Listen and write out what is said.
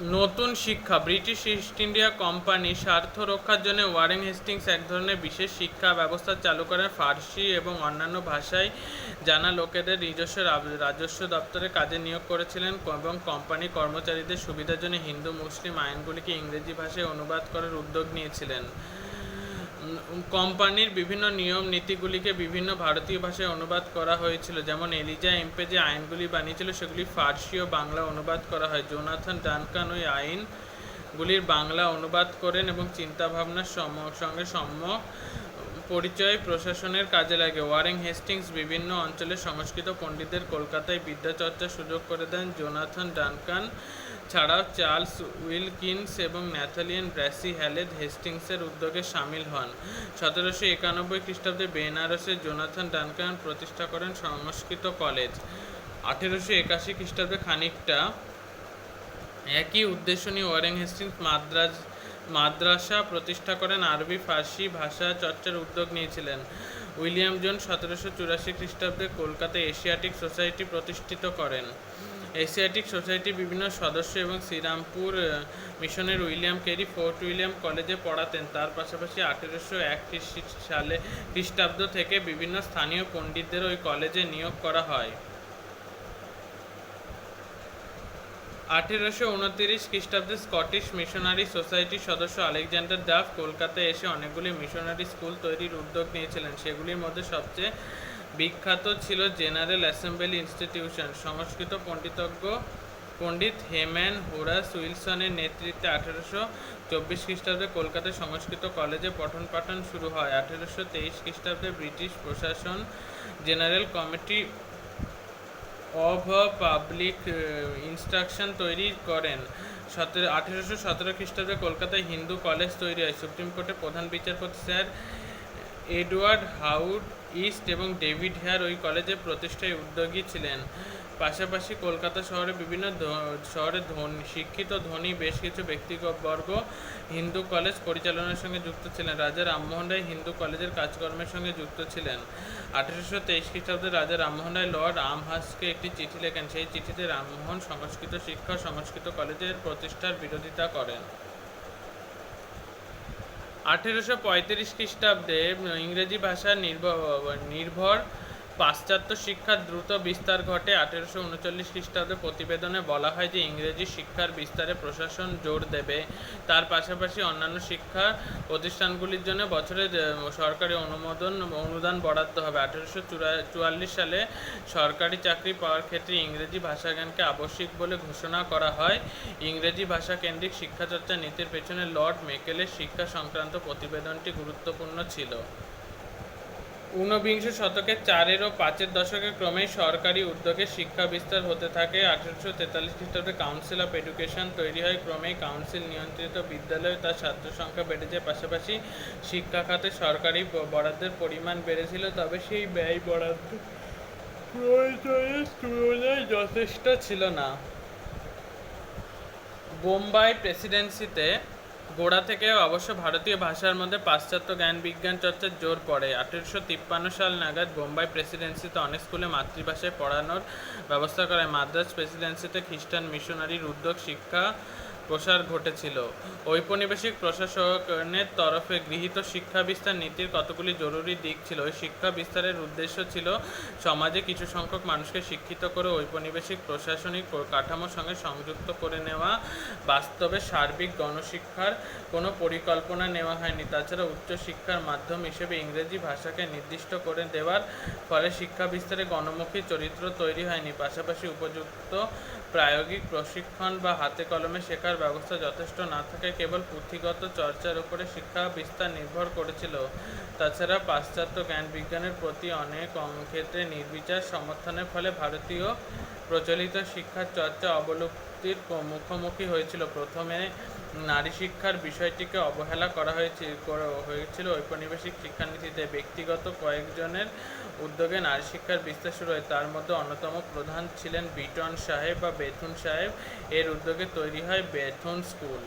নতুন শিক্ষা British east India company স্বার্থ রক্ষার জন্য ওয়ারেন হেস্টিংস এক ধরনের বিশেষ শিক্ষা ব্যবস্থা চালু করেন ফার্সি এবং অন্যান্য ভাষায় জানা লোকেদের নিজস্ব রাজস্ব দপ্তরে কাজে নিয়োগ করেছিলেন এবং কোম্পানি কর্মচারীদের সুবিধার জন্য হিন্দু মুসলিম আইনগুলিকে ইংরেজি ভাষায় অনুবাদ করার উদ্যোগ নিয়েছিলেন। কোম্পানির বিভিন্ন নিয়ম নীতিগুলিকে বিভিন্ন ভারতীয় ভাষায় অনুবাদ করা হয়েছিল। যেমন এলিজা এমপে যে আইনগুলি বানিয়েছিল, সেগুলি ফার্সি ও বাংলা অনুবাদ করা হয়। জোনাথন ডানকান ওই আইনগুলির বাংলা অনুবাদ করেন এবং চিন্তাভাবনার সঙ্গে সম্য পরিচয় প্রশাসনের কাজে লাগে। ওয়ারেন হেস্টিংস বিভিন্ন অঞ্চলের সংস্কৃত পণ্ডিতদের কলকাতায় বিদ্যাচর্চার সুযোগ করে দেন জোনাথন ডানকান। ছাড়াও চার্লস উইলকিন্স এবং ন্যাথালিয়ান ব্র্যাসি হ্যালেদ হেস্টিংসের উদ্যোগে সামিল হন। সতেরোশো একানব্বই খ্রিস্টাব্দে বেনারসে জোনাথন ডানকান প্রতিষ্ঠা করেন সংস্কৃত কলেজ। আঠেরোশো একাশি খ্রিস্টাব্দে খানিকটা একই উদ্দেশ্য নিয়ে ওয়ারেন হেস্টিংস মাদ্রাজ মাদ্রাসা প্রতিষ্ঠা করেন আরবি, ফার্সি ভাষা চর্চার উদ্যোগ নিয়েছিলেন। উইলিয়াম জন সতেরোশো চুরাশি খ্রিস্টাব্দে কলকাতায় এশিয়াটিক সোসাইটি প্রতিষ্ঠিত করেন। এশিয়াটিক সোসাইটির বিভিন্ন সদস্য এবং শ্রীরামপুর মিশনের উইলিয়াম কেরি, ফোর্ট উইলিয়াম কলেজে পড়াতেন। তার পাশাপাশি আঠেরোশো এক সালে খ্রিস্টাব্দ থেকে বিভিন্ন স্থানীয় পণ্ডিতদের ওই কলেজে নিয়োগ করা হয়। আঠেরোশো উনতিরিশ খ্রিস্টাব্দে স্কটিশ মিশনারি সোসাইটির সদস্য আলেকজান্ডার ডাফ কলকাতায় এসে অনেকগুলি মিশনারি স্কুল তৈরির উদ্যোগ নিয়েছিলেন। সেগুলির মধ্যে সবচেয়ে বিখ্যাত ছিল জেনারেল অ্যাসেম্বলি ইনস্টিটিউশন। সংস্কৃত পণ্ডিতজ্ঞ পণ্ডিত হেম্যান হোরাস উইলসনের নেতৃত্বে আঠেরোশো চব্বিশ খ্রিস্টাব্দে কলকাতায় সংস্কৃত কলেজে পঠন পাঠন শুরু হয়। আঠেরোশো তেইশ খ্রিস্টাব্দে ব্রিটিশ প্রশাসন General Committee of Public Instruction তৈরি করেন। সতেরো, আঠেরোশো সতেরো খ্রিস্টাব্দে কলকাতায় হিন্দু কলেজ তৈরি হয়। সুপ্রিম কোর্টের প্রধান বিচারপতি স্যার এডওয়ার্ড হাউড ইস্ট এবং ডেভিড হেয়ার ওই কলেজের প্রতিষ্ঠায় উদ্যোগী ছিলেন। পাশাপাশি কলকাতা শহরে বিভিন্ন শহরে ধনী, শিক্ষিত, ধনী, বেশ কিছু ব্যক্তিবর্গ হিন্দু কলেজ পরিচালনার সঙ্গে যুক্ত ছিলেন। রাজা রামমোহন রায় হিন্দু কলেজের কাজকর্মের সঙ্গে যুক্ত ছিলেন। আঠেরোশো তেইশ খ্রিস্টাব্দে রাজা রামমোহন রায় লর্ড আমহাসকে একটি চিঠি লেখেন। সেই চিঠিতে রামমোহন সংস্কৃত শিক্ষা, সংস্কৃত কলেজের প্রতিষ্ঠার বিরোধিতা করেন। আঠেরোশো পঁয়ত্রিশ খ্রিস্টাব্দে ইংরেজি ভাষা নির্ভর নির্ভর পাশ্চাত্য শিক্ষার দ্রুত বিস্তার ঘটে। আঠেরোশো উনচল্লিশ খ্রিস্টাব্দে প্রতিবেদনে বলা হয় যে ইংরেজি শিক্ষার বিস্তারে প্রশাসন জোর দেবে। তার পাশাপাশি অন্যান্য শিক্ষা প্রতিষ্ঠানগুলির জন্য বছরে সরকারি অনুমোদন, অনুদান বরাদ্দ হবে। আঠেরোশো চুয়াল্লিশ সালে সরকারি চাকরি পাওয়ার ক্ষেত্রে ইংরেজি ভাষা জ্ঞানকে আবশ্যিক বলে ঘোষণা করা হয়। ইংরেজি ভাষা কেন্দ্রিক শিক্ষাচর্চা নীতির পেছনে লর্ড মেকেলের শিক্ষা সংক্রান্ত প্রতিবেদনটি গুরুত্বপূর্ণ ছিল। ঊনবিংশ শতকের চারের ও পাঁচের দশকে ক্রমেই সরকারি উদ্যোগে শিক্ষা বিস্তার হতে থাকে। আঠেরোশো তেতাল্লিশ খ্রিস্টাব্দে কাউন্সিল অফ এডুকেশন তৈরি হয়। ক্রমেই কাউন্সিল নিয়ন্ত্রিত বিদ্যালয়ে তার ছাত্র সংখ্যা বেড়ে যায় পাশাপাশি শিক্ষা খাতে সরকারি বরাদ্দের পরিমাণ বেড়েছিল। তবে সেই ব্যয় বরাদ্দ তুলনায় যথেষ্ট ছিল না। বোম্বাই প্রেসিডেন্সিতে গোড়া থেকে অবশ্য ভারতীয় ভাষার মধ্যে পাশ্চাত্য জ্ঞান বিজ্ঞান চর্চার জোর পড়ে। আঠেরোশো তিপ্পান্ন সাল নাগাদ বোম্বাই প্রেসিডেন্সিতে অনেক স্কুলে মাতৃভাষায় পড়ানোর ব্যবস্থা করে মাদ্রাজ প্রেসিডেন্সিতে খ্রিস্টান মিশনারির উদ্যোগ শিক্ষা প্রসার ঘটেছিল। ঔপনিবেশিক প্রশাসনের তরফে গৃহীত শিক্ষা বিস্তার নীতির কতগুলি জরুরি দিক ছিল? ওই শিক্ষা বিস্তারের উদ্দেশ্য ছিল সমাজে কিছু সংখ্যক মানুষকে শিক্ষিত করে ঔপনিবেশিক প্রশাসনিক কাঠামোর সঙ্গে সংযুক্ত করে নেওয়া। বাস্তবে সার্বিক গণশিক্ষার কোনো পরিকল্পনা নেওয়া হয়নি। তাছাড়া উচ্চশিক্ষার মাধ্যম হিসেবে ইংরেজি ভাষাকে নির্দিষ্ট করে দেওয়ার ফলে শিক্ষা বিস্তারে গণমুখী চরিত্র তৈরি হয়নি। পাশাপাশি উপযুক্ত প্রায়োগিক প্রশিক্ষণ বা হাতে কলমে শেখার ব্যবস্থা যথেষ্ট না থাকায় কেবল পুঁথিগত চর্চার উপরে শিক্ষা বিস্তার নির্ভর করেছিল। তাছাড়া পাশ্চাত্য জ্ঞান বিজ্ঞানের প্রতি অনেক ক্ষেত্রে নির্বিচার সমর্থনের ফলে ভারতীয় প্রচলিত শিক্ষার চর্চা অবলুপ্তির মুখোমুখি হয়েছিল। প্রথমে নারী শিক্ষার বিষয়টিকে অবহেলা করা হয়েছে হয়েছিল ঔপনিবেশিক শিক্ষানীতিতে। ব্যক্তিগত কয়েকজনের উদ্যোগে নারী শিক্ষার বিস্তার শুরু হয়। তার মধ্যে অন্যতম প্রধান ছিলেন বিটন সাহেব বা বেথুন সাহেব। এর উদ্যোগে তৈরি হয় বেথুন স্কুল।